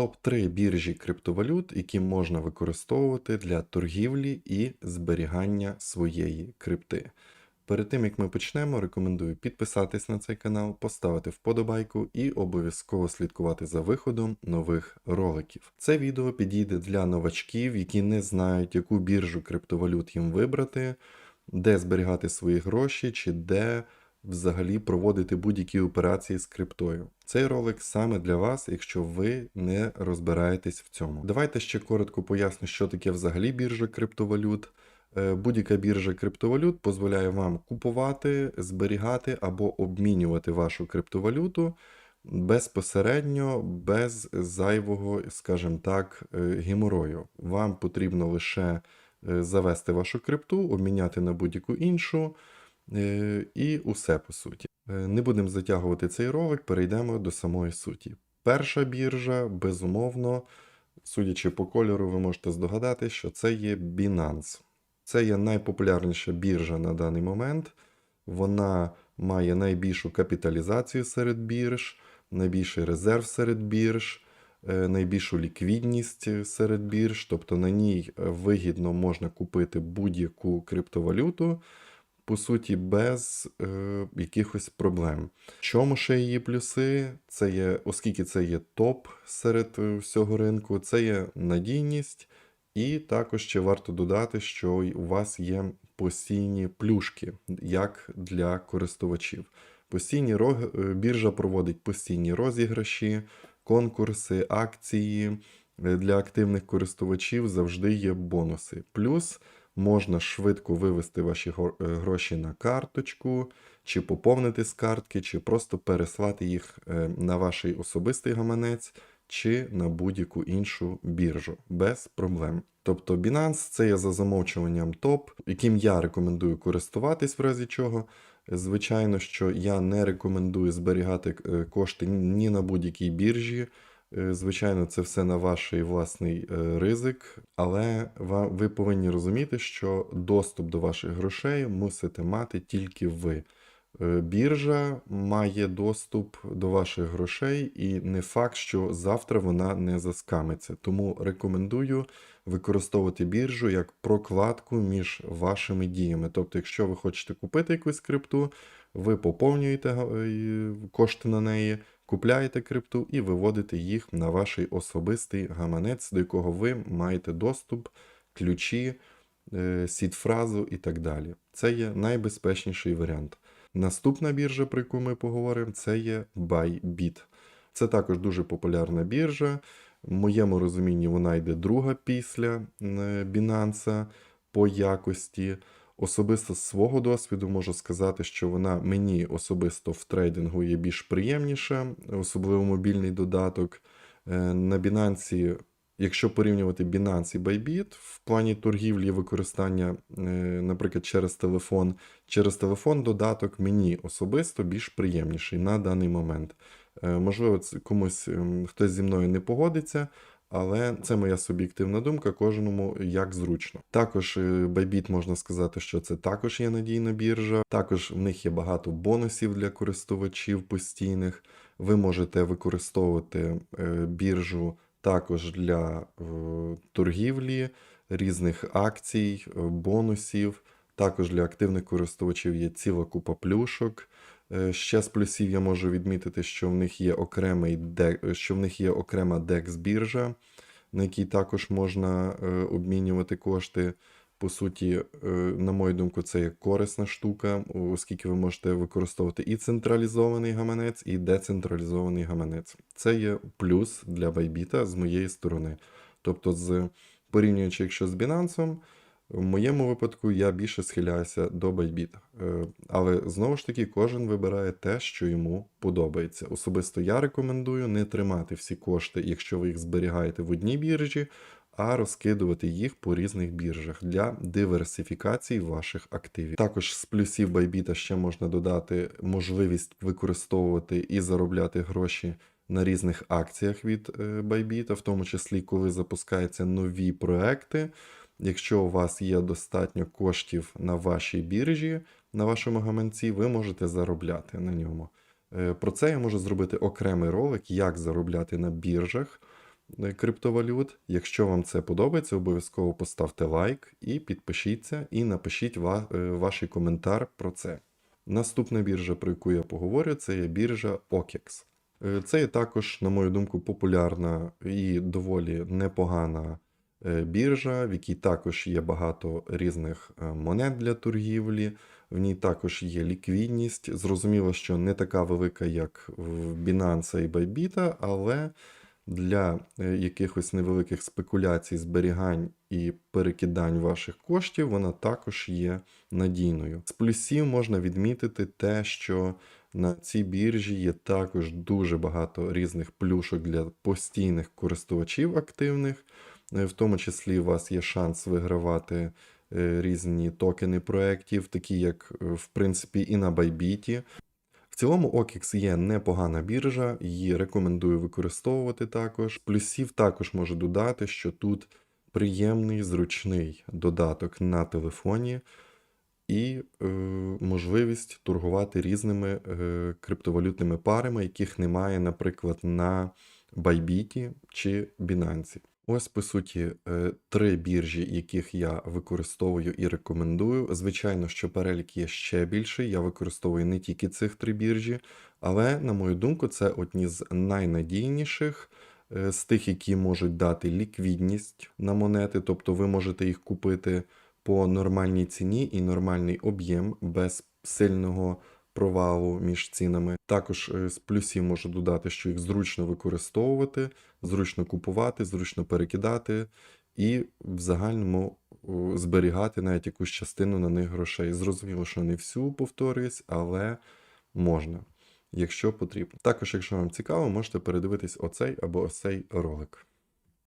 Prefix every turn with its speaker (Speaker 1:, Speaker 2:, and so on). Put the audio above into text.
Speaker 1: Топ-3 біржі криптовалют, які можна використовувати для торгівлі і зберігання своєї крипти. Перед тим як ми почнемо, рекомендую підписатись на цей канал, поставити вподобайку і обов'язково слідкувати за виходом нових роликів. Це відео підійде для новачків, які не знають, яку біржу криптовалют їм вибрати, де зберігати свої гроші чи де взагалі проводити будь-які операції з криптою. Цей ролик саме для вас, якщо ви не розбираєтесь в цьому. Давайте ще коротко поясню, що таке взагалі біржа криптовалют. Е, Будь-яка біржа криптовалют дозволяє вам купувати, зберігати або обмінювати вашу криптовалюту безпосередньо, без зайвого, скажімо так, е, геморою. Вам потрібно лише е, завести вашу крипту, обміняти на будь-яку іншу. Е, І усе по суті. Е, Не будемо затягувати цей ролик, перейдемо до самої суті. Перша біржа, безумовно, судячи по кольору, ви можете здогадати, що це є Binance. Це є найпопулярніша біржа на даний момент. Вона має найбільшу капіталізацію серед бірж, найбільший резерв серед бірж, е, найбільшу ліквідність серед бірж. Тобто на ній вигідно можна купити будь-яку криптовалюту по суті, без е, якихось проблем. Чому ще її плюси? Це є, оскільки це є топ серед е, всього ринку, це є надійність, і також ще варто додати, що у вас є постійні плюшки, як для користувачів. Постійні е, біржа проводить постійні розіграші, конкурси, акції. Е, Для активних користувачів завжди є бонуси. Плюс можна швидко вивести ваші е, гроші на карточку, чи поповнити з картки, чи просто переслати їх е, на ваш особистий гаманець, чи на будь-яку іншу біржу без проблем. Тобто Binance це є за замовчуванням топ, яким я рекомендую користуватись в разі чого. Звичайно, що я не рекомендую зберігати е, кошти ні на будь-якій біржі. Е, Звичайно, це все на ваш власний е, ризик, але ви повинні розуміти, що доступ до ваших грошей мусите мати тільки ви. Е, Біржа має доступ до ваших грошей, і не факт, що завтра вона не заскамиться. Тому рекомендую використовувати біржу як прокладку між вашими діями. Тобто, якщо ви хочете купити якусь крипту, ви поповнюєте е, кошти на неї, купляєте крипту і виводите їх на ваш особистий гаманець, до якого ви маєте доступ, ключі, е, сід-фразу і так далі. Це є найбезпечніший варіант. Наступна біржа, про яку ми поговоримо, це є Bybit. Це також дуже популярна біржа. В моєму розумінні вона йде друга після е, Binance по якості. Особисто з свого досвіду можу сказати, що вона мені особисто в трейдингу є більш приємніша, особливо мобільний додаток. Е, На Binance, якщо порівнювати Binance і Bybit, в плані торгівлі використання, е, наприклад, через телефон, через телефон додаток мені особисто більш приємніший на даний момент. Е, Можливо, комусь ем, хтось зі мною не погодиться, але це моя суб'єктивна думка, кожному як зручно. Також е, Bybit можна сказати, що це також є надійна біржа. Також в них є багато бонусів для користувачів постійних. Ви можете використовувати е, біржу також для е, торгівлі, різних акцій, бонусів. Також для активних користувачів є ціла купа плюшок. Е, Ще з плюсів я можу відмітити, що в них є окремий де- що в них є окрема DEX біржа, на якій також можна е, обмінювати кошти. По суті, е, на мою думку, це є корисна штука, оскільки ви можете використовувати і централізований гаманець, і децентралізований гаманець. Це є плюс для Bybit з моєї сторони. Тобто, з порівнюючи, якщо з Binance, в моєму випадку я більше схиляюся до Bybit. Е, Але знову ж таки, кожен вибирає те, що йому подобається. Особисто я рекомендую не тримати всі кошти, якщо ви їх зберігаєте в одній біржі, а розкидувати їх по різних біржах для диверсифікації ваших активів. Також з плюсів Bybit ще можна додати можливість використовувати і заробляти гроші на різних акціях від е, Bybit, в тому числі коли запускаються нові проекти. Якщо у вас є достатньо коштів на вашій біржі, на вашому гаманці, ви можете заробляти на ньому. Е, Про це я можу зробити окремий ролик, як заробляти на біржах. е, криптовалют. Якщо вам це подобається, обов'язково поставте лайк і підпишіться, і напишіть ва- е, ваш коментар про це. Наступна біржа, про яку я поговорю, це є біржа OKEX. Це є також, на мою думку, популярна і доволі непогана біржа, в якій також є багато різних е, монет для торгівлі. В ній також є ліквідність. Зрозуміло, що не така велика, як в Binance і Bybit, але для е, якихось невеликих спекуляцій, зберігань і перекидань ваших коштів вона також є надійною. З плюсів можна відмітити те, що на цій біржі є також дуже багато різних плюшок для постійних користувачів активних. Е, В тому числі у вас є шанс вигравати е, різні токени проєктів, такі як, е, в принципі, і на Bybit. В цілому OKX є непогана біржа, її рекомендую використовувати також. Плюсів також можу додати, що тут приємний, зручний додаток на телефоні і е, можливість торгувати різними е, криптовалютними парами, яких немає, наприклад, на Bybit чи Binance. Ось, по суті, е, три біржі, яких я використовую і рекомендую. Звичайно, що перелік є ще більший. Я використовую не тільки цих три біржі, але, на мою думку, це одні з найнадійніших е, з тих, які можуть дати ліквідність на монети, тобто ви можете їх купити по нормальній ціні і нормальний об'єм без сильного провалу між цінами. Також е, з плюсів можу додати, що їх зручно використовувати, зручно купувати, зручно перекидати і в загальному зберігати навіть якусь частину на них грошей. Зрозуміло, що не всю повторююсь, але можна, якщо потрібно. Також, якщо вам цікаво, можете передивитись оцей або ось цей ролик.